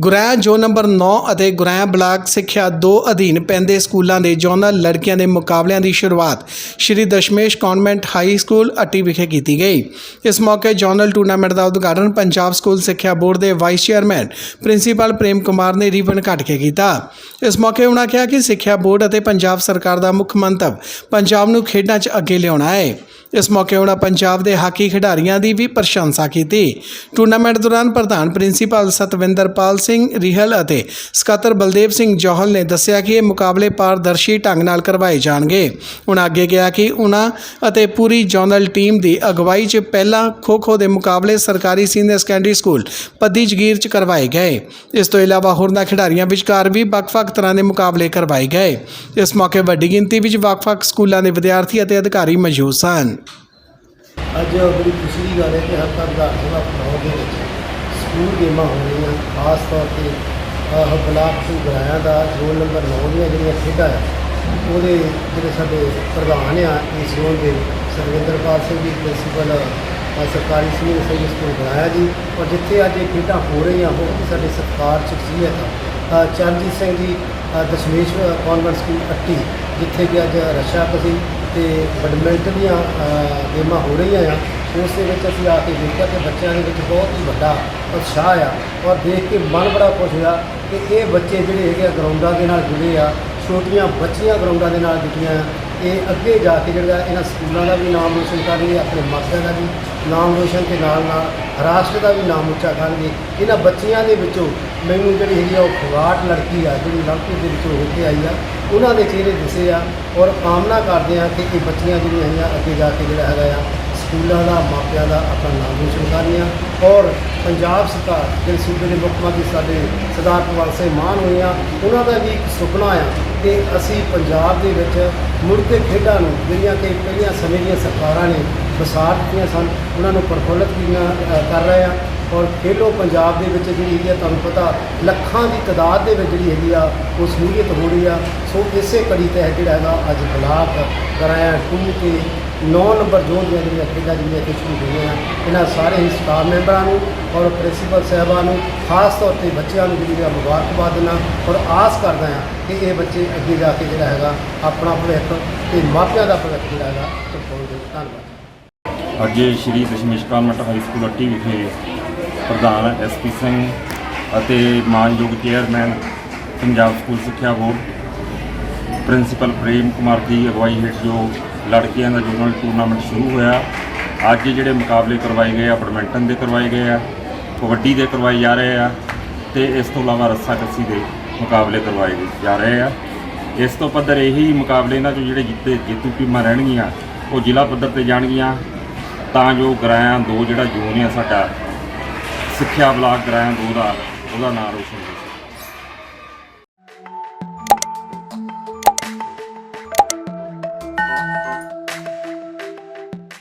ਗੁਰੈਂ ਜੋ ਨੰਬਰ 9 ਅਤੇ ਗੁਰੈਂ ਬਲਾਕ ਸਿੱਖਿਆ 2 ਅਧੀਨ ਪੈਂਦੇ ਸਕੂਲਾਂ ਦੇ ਜੋਨਲ ਲੜਕੀਆਂ ਦੇ ਮੁਕਾਬਲਿਆਂ ਦੀ ਸ਼ੁਰੂਆਤ Shri Dashmesh convent high school Atti ਵਿਖੇ ਕੀਤੀ ਗਈ। ਇਸ ਮੌਕੇ ਜੋਨਲ ਟੂਰਨਾਮੈਂਟ ਦਾ ਉਦਘਾਟਨ ਪੰਜਾਬ ਸਕੂਲ ਸਿੱਖਿਆ ਬੋਰਡ ਦੇ vice chairman principal Prem Kumar ਨੇ ਰੀਬਨ ਕੱਟ ਕੇ ਕੀਤਾ। ਇਸ ਮੌਕੇ ਉਹਨਾਂ ਕਿਹਾ ਕਿ ਸਿੱਖਿਆ ਬੋਰਡ ਅਤੇ ਪੰਜਾਬ ਸਰਕਾਰ ਦਾ ਮੁੱਖ ਮੰਤਵ ਪੰਜਾਬ ਨੂੰ ਖੇਡਾਂ 'ਚ ਅੱਗੇ ਲਿਆਉਣਾ ਹੈ। ਇਸ ਮੌਕੇ ਉਹਨਾਂ ਪੰਜਾਬ ਦੇ ਹਾਕੀ ਖਿਡਾਰੀਆਂ ਦੀ ਵੀ ਪ੍ਰਸ਼ੰਸਾ ਕੀਤੀ। ਟੂਰਨਾਮੈਂਟ ਦੌਰਾਨ ਪ੍ਰਧਾਨ ਪ੍ਰਿੰਸੀਪਲ ਸਤਵਿੰਦਰਪਾਲ ਸਿੰਘ, ਰਿਹਲ ਅਤੇ ਸਕੱਤਰ ਬਲਦੇਵ ਸਿੰਘ ਜੋਹਲ ਨੇ ਦੱਸਿਆ ਕਿ ਇਹ ਮੁਕਾਬਲੇ ਪਾਰਦਰਸ਼ੀ ਢੰਗ ਨਾਲ ਕਰਵਾਏ ਜਾਣਗੇ। ਉਹਨਾਂ ਅੱਗੇ ਕਿਹਾ ਕਿ ਉਹਨਾਂ ਅਤੇ ਪੂਰੀ ਜੋਨਲ ਟੀਮ ਦੀ ਅਗਵਾਈ 'ਚ ਪਹਿਲਾਂ ਖੋ-ਖੋ ਦੇ ਮੁਕਾਬਲੇ ਸਰਕਾਰੀ senior secondary school Paddi Jagir 'ਚ ਕਰਵਾਏ ਗਏ। ਇਸ ਤੋਂ ਇਲਾਵਾ ਹੋਰਨਾਂ ਖਿਡਾਰੀਆਂ ਵਿਚਕਾਰ ਵੀ ਵੱਖ-ਵੱਖ ਤਰ੍ਹਾਂ ਦੇ ਮੁਕਾਬਲੇ ਕਰਵਾਏ ਗਏ। ਇਸ ਮੌਕੇ ਵੱਡੀ ਗਿਣਤੀ ਵਿੱਚ ਵੱਖ-ਵੱਖ ਸਕੂਲਾਂ ਦੇ ਵਿਦਿਆਰਥੀ ਅਤੇ ਅਧਿਕਾਰੀ ਮੌਜੂਦ ਸਨ। ਅੱਜ ਬੜੀ ਖੁਸ਼ੀ ਦੀ ਗੱਲ ਹੈ ਕਿ ਹਰ ਘਰ ਦਾ ਜਿਹੜਾ ਪੜਾਅ ਦੇ ਵਿੱਚ ਸਕੂਲ ਗੇਮਾਂ ਹੋ ਰਹੀਆਂ ਖਾਸ ਤੌਰ ਤੇ ਆਹ ਬਲਾਕ ਤੋਂ ਗਰਾਇਆ ਦਾ ਜ਼ੋਨ ਨੰਬਰ 9 ਦੀਆਂ ਜਿਹੜੀਆਂ ਖੇਡਾਂ ਆ ਉਹਦੇ ਜਿਹੜੇ ਸਾਡੇ ਪ੍ਰਧਾਨ ਆ ਇਸ ਜ਼ੋਨ ਦੇ ਸਰਵਿੰਦਰਪਾਲ ਸਿੰਘ ਜੀ ਪ੍ਰਿੰਸੀਪਲ ਸਰਕਾਰੀ ਸੀਨੀਅਰ ਸੈਕੰਡਰੀ ਸਕੂਲ ਗਰਾਇਆ ਜੀ ਔਰ ਜਿੱਥੇ ਅੱਜ ਇਹ ਖੇਡਾਂ ਹੋ ਰਹੀਆਂ ਉਹ ਵੀ ਸਾਡੇ ਸਤਿਕਾਰ ਸ਼ਖਸੀਅਤ ਆ ਅ, ਚਰਨਜੀਤ ਸਿੰਘ ਜੀ ਅ, ਦਸ਼ਮੇਸ਼ ਕਨਵੈਂਟ ਸਕੂਲ ਅੱਟੀ ਜਿੱਥੇ ਕਿ ਅੱਜ ਰਸ਼ਾ ਕਸੀ ਤੇ ਬੈਡਮਿੰਟਨ ਦੀਆਂ ਗੇਮਾਂ ਹੋ ਰਹੀਆਂ ਆ, ਉਸ ਦੇ ਵਿੱਚ ਅਸੀਂ ਆ ਕੇ ਦੇਖਿਆ ਕਿ ਬੱਚਿਆਂ ਦੇ ਵਿੱਚ ਬਹੁਤ ਹੀ ਵੱਡਾ ਉਤਸ਼ਾਹ ਆ ਔਰ ਦੇਖ ਕੇ ਮਨ ਬੜਾ ਖੁਸ਼ ਹੋਇਆ ਕਿ ਇਹ ਬੱਚੇ ਜਿਹੜੇ ਹੈਗੇ ਆ, ਗਰਾਊਂਡਾਂ ਦੇ ਨਾਲ ਜੁੜੇ ਆ, ਛੋਟੀਆਂ ਬੱਚੀਆਂ ਗਰਾਊਂਡਾਂ ਦੇ ਨਾਲ ਜੁੜੀਆਂ ਆ। ਇਹ ਅੱਗੇ ਜਾ ਕੇ ਜਿਹੜਾ ਇਹਨਾਂ ਸਕੂਲਾਂ ਦਾ ਵੀ ਨਾਮ ਰੋਸ਼ਨ ਕਰਨਗੇ, ਆਪਣੇ ਮਾਪਿਆਂ ਦਾ ਵੀ ਨਾਮ ਰੋਸ਼ਨ ਤੇ ਨਾਲ ਨਾਲ ਰਾਸ਼ਟਰ ਦਾ ਵੀ ਨਾਮ ਉੱਚਾ ਕਰਨਗੇ। ਇਹਨਾਂ ਬੱਚਿਆਂ ਦੇ ਵਿੱਚੋਂ ਮੈਨੂੰ ਜਿਹੜੀ ਹੈਗੀ ਆ ਉਹ ਖਵਾਟ ਲੜਕੀ ਆ, ਜਿਹੜੀ ਲੜਕੀ ਦੇ ਵਿੱਚੋਂ ਹੋ ਕੇ ਆਈ ਆ, ਉਹਨਾਂ ਦੇ ਚਿਹਰੇ ਦਿਸੇ ਆ ਔਰ ਕਾਮਨਾ ਕਰਦੇ ਆ ਕਿ ਇਹ ਬੱਚੀਆਂ ਜਿਹੜੀਆਂ ਹੈਗੀਆਂ ਅੱਗੇ ਜਾ ਕੇ ਜਿਹੜਾ ਹੈਗਾ ਆ, ਸਕੂਲਾਂ ਦਾ, ਮਾਪਿਆਂ ਦਾ ਆਪਣਾ ਨਾਮ ਰੋਸ਼ਨ ਕਰਨੀਆਂ ਔਰ ਪੰਜਾਬ ਸਰਕਾਰ ਜਿਹੜੇ ਸੂਬੇ ਦੇ ਮੁੱਖ ਮੰਤਰੀ ਸਾਡੇ ਸਰਦਾਰ ਭਗਵੰਤ ਸਿੰਘ ਮਾਨ ਹੋਏ ਆ, ਉਹਨਾਂ ਦਾ ਵੀ ਇੱਕ ਸੁਪਨਾ ਆ ਕਿ ਅਸੀਂ ਪੰਜਾਬ ਦੇ ਵਿੱਚ ਮੁੜ ਕੇ ਖੇਡਾਂ ਨੂੰ ਜਿਹੜੀਆਂ ਕਿ ਪਹਿਲੀਆਂ ਸਮੇਂ ਦੀਆਂ ਸਰਕਾਰਾਂ ਨੇ ਵਸਾ ਦਿੱਤੀਆਂ ਸਨ, ਉਹਨਾਂ ਨੂੰ ਪ੍ਰਫੁੱਲਤ ਕੀਆਂ ਕਰ ਰਹੇ ਆ। ਔਰ ਖੇਲੋ ਪੰਜਾਬ ਦੇ ਵਿੱਚ ਜਿਹੜੀ ਹੈਗੀ ਆ, ਤੁਹਾਨੂੰ ਪਤਾ, ਲੱਖਾਂ ਦੀ ਤਾਦਾਦ ਦੇ ਵਿੱਚ ਜਿਹੜੀ ਹੈਗੀ ਆ ਉਹ ਸ਼ਮੂਲੀਅਤ ਹੋ ਰਹੀ ਆ। ਸੋ ਇਸੇ ਕੜੀ ਤਹਿਤ ਜਿਹੜਾ ਹੈਗਾ, ਅੱਜ ਬਲਾਕ ਕਰਾਇਆ ਟੂ ਤੇ 9 ਨੰਬਰ ਜ਼ੋਨ ਦੀਆਂ ਜਿਹੜੀਆਂ ਖੇਡਾਂ ਜਿਹੜੀਆਂ ਕਿ ਸ਼ੁਰੂ ਹੋਈਆਂ ਇਹਨਾਂ ਸਾਰੇ ਹੀ ਸਟਾਫ ਮੈਂਬਰਾਂ ਨੂੰ ਔਰ ਪ੍ਰਿੰਸੀਪਲ ਸਾਹਿਬਾਨ ਨੂੰ, ਖਾਸ ਤੌਰ ਤੇ ਬੱਚਿਆਂ ਨੂੰ ਜਿਹੜੀ ਆ, ਮੁਬਾਰਕਬਾਦ ਦਿੰਦਾ ਔਰ ਆਸ ਕਰਦਾ ਹਾਂ ਕਿ ਇਹ ਬੱਚੇ ਅੱਗੇ ਜਾ ਕੇ ਜਿਹੜਾ ਹੈਗਾ, ਆਪਣਾ ਭਵਿੱਖ ਤੇ ਮਾਪਿਆਂ ਦਾ ਭਵਿੱਖ ਜਿਹੜਾ ਹੈਗਾ ਚੁਕਾਉਣਗੇ ਧੰਨਵਾਦ। ਅੱਜ Shri Dashmesh convent high school Atti ਵਿਖੇ ਪ੍ਰਧਾਨ ਐਸਪੀ ਸਿੰਘ ਅਤੇ ਮਾਨਯੋਗ ਚੇਅਰਮੈਨ, ਪੰਜਾਬ ਸਕੂਲ ਸਿੱਖਿਆ ਬੋਰਡ, ਪ੍ਰਿੰਸੀਪਲ ਪ੍ਰੇਮ ਕੁਮਾਰ ਦੀ ਅਗਵਾਈ ਹੇਠ ਜੋ ਲੜਕੀਆਂ ਦਾ ਜੂਨੀਅਰ ਟੂਰਨਾਮੈਂਟ ਸ਼ੁਰੂ ਹੋਇਆ, ਅੱਜ ਜਿਹੜੇ ਮੁਕਾਬਲੇ ਕਰਵਾਏ ਗਏ ਆ, ਬੈਡਮਿੰਟਨ ਦੇ ਕਰਵਾਏ ਗਏ ਆ, ਕਬੱਡੀ ਦੇ ਕਰਵਾਏ ਜਾ ਰਹੇ ਆ ਤੇ ਇਸ ਤੋਂ ਇਲਾਵਾ ਰੱਸਾ ਕੱਸੀ ਦੇ ਮੁਕਾਬਲੇ ਕਰਵਾਏ ਜਾ ਰਹੇ ਆ। ਇਸ ਤੋਂ ਪੱਧਰ ਇਹੀ ਮੁਕਾਬਲੇ ਇਹਨਾਂ ਚੋਂ ਜਿਹੜੇ ਜਿੱਤੇ ਜੇਤੂ ਟੀਮਾਂ ਰਹਿਣਗੀਆਂ, ਉਹ ਜ਼ਿਲ੍ਹਾ ਪੱਧਰ ਤੇ ਜਾਣਗੀਆਂ, ਤਾਂ ਜੋ ਗਰਾਇਆ ਦੋ ਜਿਹੜਾ ਜੂਨ ਆ ਸਾਡਾ ਸਿੱਖਿਆ ਬਲਾਕ ਗਰਾਇਆ ਦੋ ਦਾ ਉਹਦਾ ਨਾਮ ਰੋਸ਼ਨ ਕੀਤਾ।